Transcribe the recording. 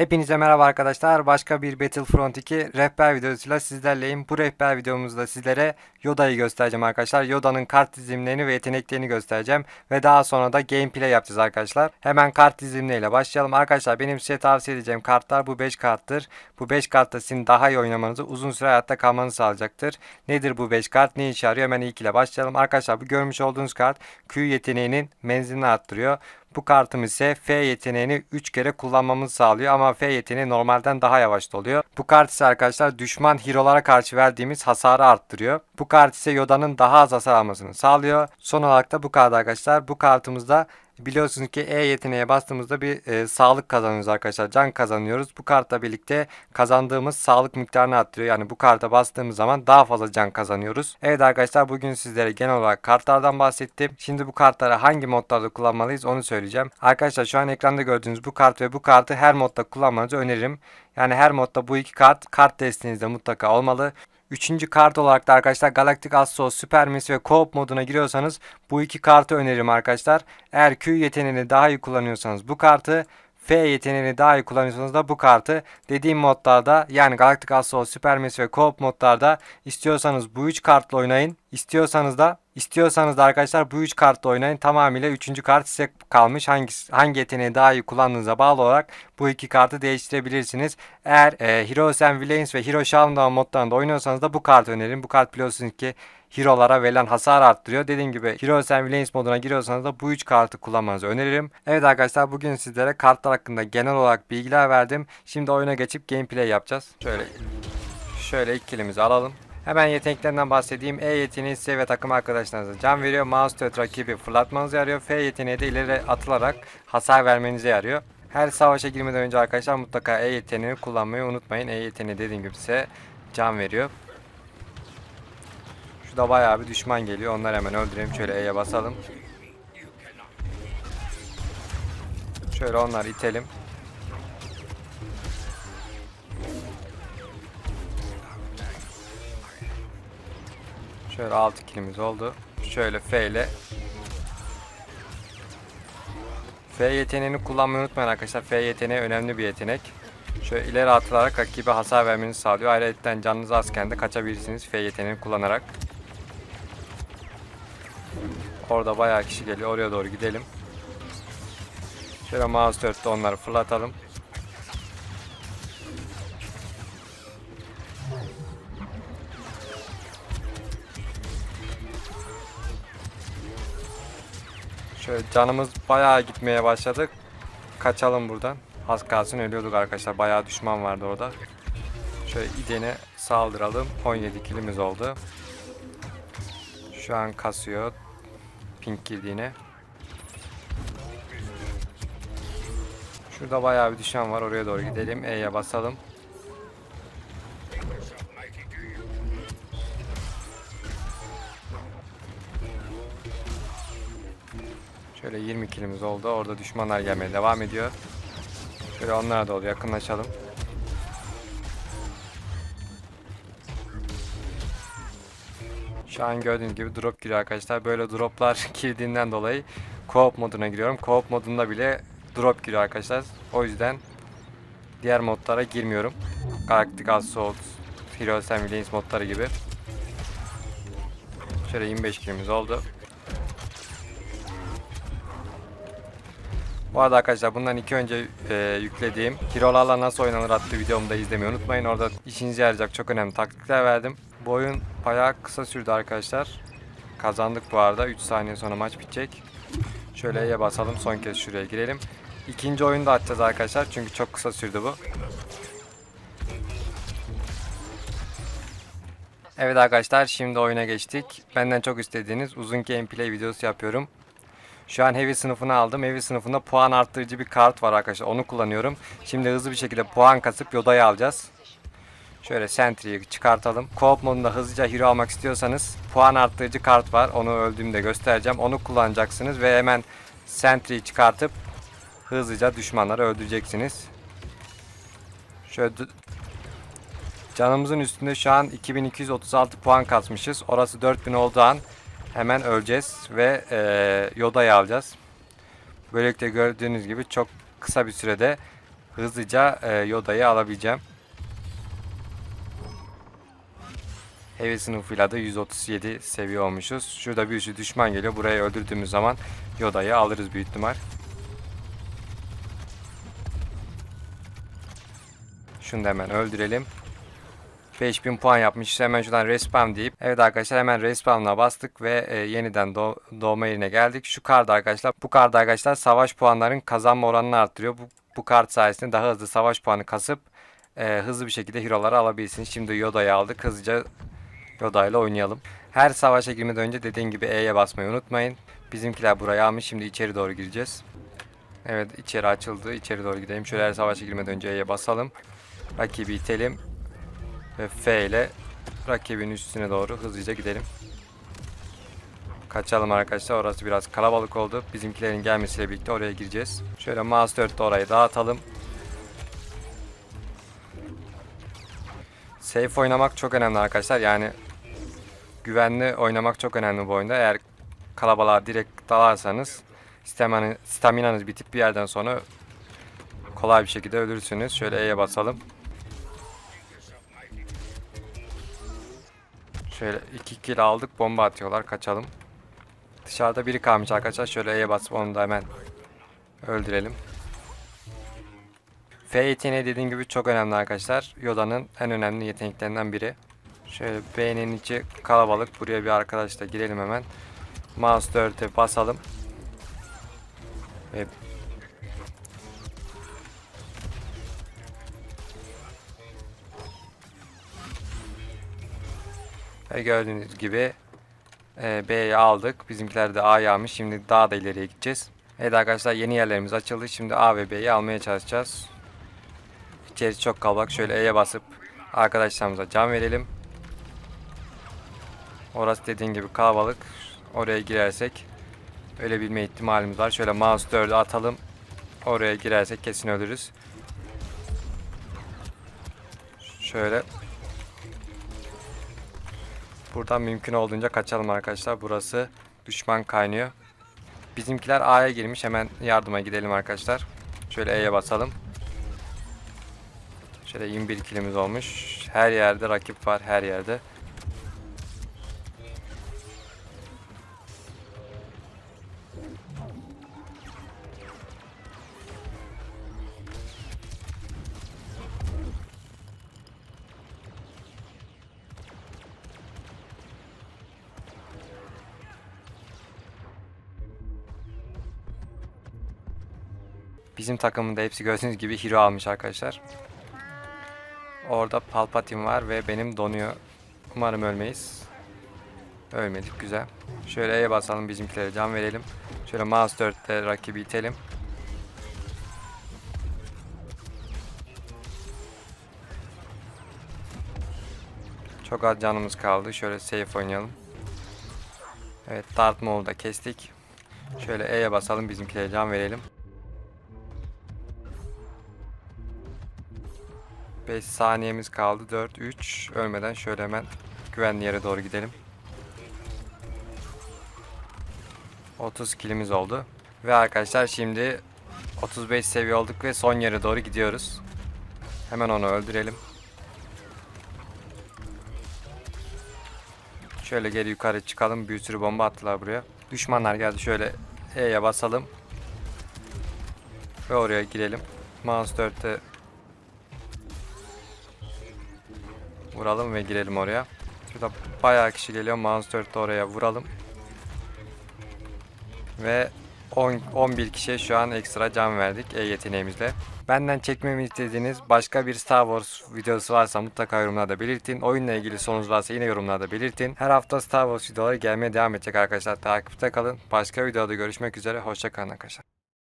Hepinize merhaba arkadaşlar. Başka bir Battlefront 2 rehber videosuyla sizlerleyim. Bu rehber videomuzda sizlere Yoda'yı göstereceğim arkadaşlar. Yoda'nın kart dizimlerini ve yeteneklerini göstereceğim. Ve daha sonra da gameplay yapacağız arkadaşlar. Hemen kart dizimleriyle başlayalım. Arkadaşlar benim size tavsiye edeceğim kartlar bu 5 karttır. Bu 5 kartta sizin daha iyi oynamanızı, uzun süre hayatta kalmanızı sağlayacaktır. Nedir bu 5 kart? Ne işe yarıyor? Hemen ilk ile başlayalım. Arkadaşlar bu görmüş olduğunuz kart Q yeteneğinin menzilini arttırıyor. Bu kartımız ise F yeteneğini 3 kere kullanmamızı sağlıyor ama F yeteneği normalden daha yavaş oluyor. Bu kart ise arkadaşlar düşman hero'lara karşı verdiğimiz hasarı arttırıyor. Bu kart ise Yoda'nın daha az hasar almasını sağlıyor. Son olarak da bu kart arkadaşlar. Bu kartımızda Biliyorsunuz ki E yeteneğe bastığımızda bir e, sağlık kazanıyoruz arkadaşlar. Can kazanıyoruz. Bu kartla birlikte kazandığımız sağlık miktarını arttırıyor. Yani bu karta bastığımız zaman daha fazla can kazanıyoruz. Evet arkadaşlar bugün sizlere genel olarak kartlardan bahsettim. Şimdi bu kartları hangi modlarda kullanmalıyız onu söyleyeceğim. Arkadaşlar şu an ekranda gördüğünüz bu kart ve bu kartı her modda kullanmanızı öneririm. Yani her modda bu iki kart kart destinizde mutlaka olmalı. Üçüncü kart olarak da arkadaşlar Galactic Assault, Super Miss ve Co-op moduna giriyorsanız bu iki kartı öneririm arkadaşlar. Eğer Q yeteneğini daha iyi kullanıyorsanız bu kartı, F yeteneğini daha iyi kullanıyorsanız da bu kartı dediğim modlarda yani Galactic Assault, Super Miss ve Co-op modlarda istiyorsanız bu üç kartla oynayın. İstiyorsanız da istiyorsanız da arkadaşlar bu üç kartla oynayın. Tamamıyla üçüncü kart size kalmış. Hangi, hangi yeteneği daha iyi kullandığınıza bağlı olarak bu iki kartı değiştirebilirsiniz. Eğer e, Heroes and Villains ve Hero Showdown modlarında oynuyorsanız da bu kartı öneririm. Bu kart biliyorsunuz ki Hero'lara verilen hasar arttırıyor. Dediğim gibi Heroes and Villains moduna giriyorsanız da bu üç kartı kullanmanızı öneririm. Evet arkadaşlar bugün sizlere kartlar hakkında genel olarak bilgiler verdim. Şimdi oyuna geçip gameplay yapacağız. Şöyle şöyle ilk kilimizi alalım. Hemen yeteneklerinden bahsedeyim. E yeteneği size ve takım arkadaşlarınıza can veriyor. Mouse tut rakibi fırlatmanıza yarıyor. F yeteneği de ileri atılarak hasar vermenize yarıyor. Her savaşa girmeden önce arkadaşlar mutlaka E yeteneğini kullanmayı unutmayın. E yeteneği dediğim gibi size can veriyor. Şurada bayağı bir düşman geliyor. Onları hemen öldürelim. Şöyle E'ye basalım. Şöyle onları itelim. Şöyle 6 kilimiz oldu. Şöyle F ile F yeteneğini kullanmayı unutmayın arkadaşlar. F yeteneği önemli bir yetenek. Şöyle ileri atılarak rakibe hasar vermenizi sağlıyor. Ayrıca canınız azken de kaçabilirsiniz F yeteneğini kullanarak. Orada bayağı kişi geliyor. Oraya doğru gidelim. Şöyle mouse 4'te onları fırlatalım. Şöyle canımız bayağı gitmeye başladık. Kaçalım buradan. Az kalsın ölüyorduk arkadaşlar. Bayağı düşman vardı orada. Şöyle idene saldıralım. 17 kilimiz oldu. Şu an kasıyor. Pink girdiğine. Şurada bayağı bir düşman var. Oraya doğru gidelim. E'ye basalım. Şöyle 20 kilimiz oldu. Orada düşmanlar gelmeye devam ediyor. Şöyle onlara doğru yakınlaşalım. Şu an gördüğünüz gibi drop giriyor arkadaşlar. Böyle droplar girdiğinden dolayı co-op moduna giriyorum. Co-op modunda bile drop giriyor arkadaşlar. O yüzden diğer modlara girmiyorum. Galactic Assault, Heroes and Villains modları gibi. Şöyle 25 kilimiz oldu. Bu arada arkadaşlar bundan iki önce e, yüklediğim Hero'larla nasıl oynanır adlı videomu da izlemeyi unutmayın. Orada işinize yarayacak çok önemli taktikler verdim. Bu oyun bayağı kısa sürdü arkadaşlar. Kazandık bu arada. 3 saniye sonra maç bitecek. Şöyle E'ye basalım. Son kez şuraya girelim. İkinci oyunu da açacağız arkadaşlar. Çünkü çok kısa sürdü bu. Evet arkadaşlar şimdi oyuna geçtik. Benden çok istediğiniz uzun gameplay videosu yapıyorum. Şu an Heavy sınıfını aldım. Heavy sınıfında puan arttırıcı bir kart var arkadaşlar. Onu kullanıyorum. Şimdi hızlı bir şekilde puan kasıp Yoda'yı alacağız. Şöyle Sentry'yi çıkartalım. Co-op modunda hızlıca hero almak istiyorsanız puan arttırıcı kart var. Onu öldüğümde göstereceğim. Onu kullanacaksınız ve hemen Sentry'yi çıkartıp hızlıca düşmanları öldüreceksiniz. Şöyle canımızın üstünde şu an 2236 puan kasmışız. Orası 4000 olduğu an hemen öleceğiz ve e, Yoda'yı alacağız. Böylelikle gördüğünüz gibi çok kısa bir sürede hızlıca e, Yoda'yı alabileceğim. Heavy sınıfıyla da 137 seviye olmuşuz. Şurada bir sürü düşman geliyor. Burayı öldürdüğümüz zaman Yoda'yı alırız büyük ihtimal. Şunu da hemen öldürelim. 5000 puan yapmış. Hemen şuradan respawn deyip. Evet arkadaşlar hemen respawn'a bastık ve e, yeniden doğ- doğma yerine geldik. Şu kart arkadaşlar. Bu kart arkadaşlar savaş puanların kazanma oranını arttırıyor. Bu, bu kart sayesinde daha hızlı savaş puanı kasıp e, hızlı bir şekilde hero'ları alabilirsiniz. Şimdi Yoda'yı aldık. Hızlıca Yoda ile oynayalım. Her savaşa girmeden önce dediğim gibi E'ye basmayı unutmayın. Bizimkiler burayı almış. Şimdi içeri doğru gireceğiz. Evet içeri açıldı. İçeri doğru gidelim. Şöyle her savaşa girmeden önce E'ye basalım. Rakibi itelim. Ve F ile rakibin üstüne doğru hızlıca gidelim. Kaçalım arkadaşlar. Orası biraz kalabalık oldu. Bizimkilerin gelmesiyle birlikte oraya gireceğiz. Şöyle mouse 4'te orayı dağıtalım. Safe oynamak çok önemli arkadaşlar. Yani güvenli oynamak çok önemli bu oyunda. Eğer kalabalığa direkt dalarsanız staminanız, bitip bir yerden sonra kolay bir şekilde ölürsünüz. Şöyle E'ye basalım. Şöyle iki kill aldık. Bomba atıyorlar. Kaçalım. Dışarıda biri kalmış arkadaşlar. Şöyle E'ye basıp onu da hemen öldürelim. F yeteneği dediğim gibi çok önemli arkadaşlar. Yoda'nın en önemli yeteneklerinden biri. Şöyle B'nin içi kalabalık. Buraya bir arkadaşla girelim hemen. Mouse 4'e basalım. Ve Ve gördüğünüz gibi e, B'yi aldık. Bizimkiler de A'yı almış. Şimdi daha da ileriye gideceğiz. Evet arkadaşlar yeni yerlerimiz açıldı. Şimdi A ve B'yi almaya çalışacağız. İçerisi çok kalabalık. Şöyle E'ye basıp arkadaşlarımıza can verelim. Orası dediğin gibi kalabalık. Oraya girersek ölebilme ihtimalimiz var. Şöyle mouse 4'ü atalım. Oraya girersek kesin ölürüz. Şöyle Buradan mümkün olduğunca kaçalım arkadaşlar. Burası düşman kaynıyor. Bizimkiler A'ya girmiş. Hemen yardıma gidelim arkadaşlar. Şöyle E'ye basalım. Şöyle 21 kilimiz olmuş. Her yerde rakip var. Her yerde. Bizim takımın da hepsi gördüğünüz gibi hero almış arkadaşlar. Orada Palpatine var ve benim donuyor. Umarım ölmeyiz. Ölmedik güzel. Şöyle E'ye basalım bizimkilere can verelim. Şöyle mouse 4'te rakibi itelim. Çok az canımız kaldı. Şöyle safe oynayalım. Evet Darth Maul'u da kestik. Şöyle E'ye basalım bizimkilere can verelim. 5 saniyemiz kaldı. 4, 3. Ölmeden şöyle hemen güvenli yere doğru gidelim. 30 kilimiz oldu. Ve arkadaşlar şimdi 35 seviye olduk ve son yere doğru gidiyoruz. Hemen onu öldürelim. Şöyle geri yukarı çıkalım. Bir sürü bomba attılar buraya. Düşmanlar geldi. Şöyle E'ye basalım. Ve oraya girelim. Mouse 4'te Vuralım ve girelim oraya. Şurada bayağı kişi geliyor. Mouse 4'te oraya vuralım. Ve 10, 11 kişiye şu an ekstra can verdik E yeteneğimizle. Benden çekmemi istediğiniz başka bir Star Wars videosu varsa mutlaka yorumlarda belirtin. Oyunla ilgili sorunuz varsa yine yorumlarda belirtin. Her hafta Star Wars videoları gelmeye devam edecek arkadaşlar. Takipte kalın. Başka videoda görüşmek üzere. Hoşçakalın arkadaşlar.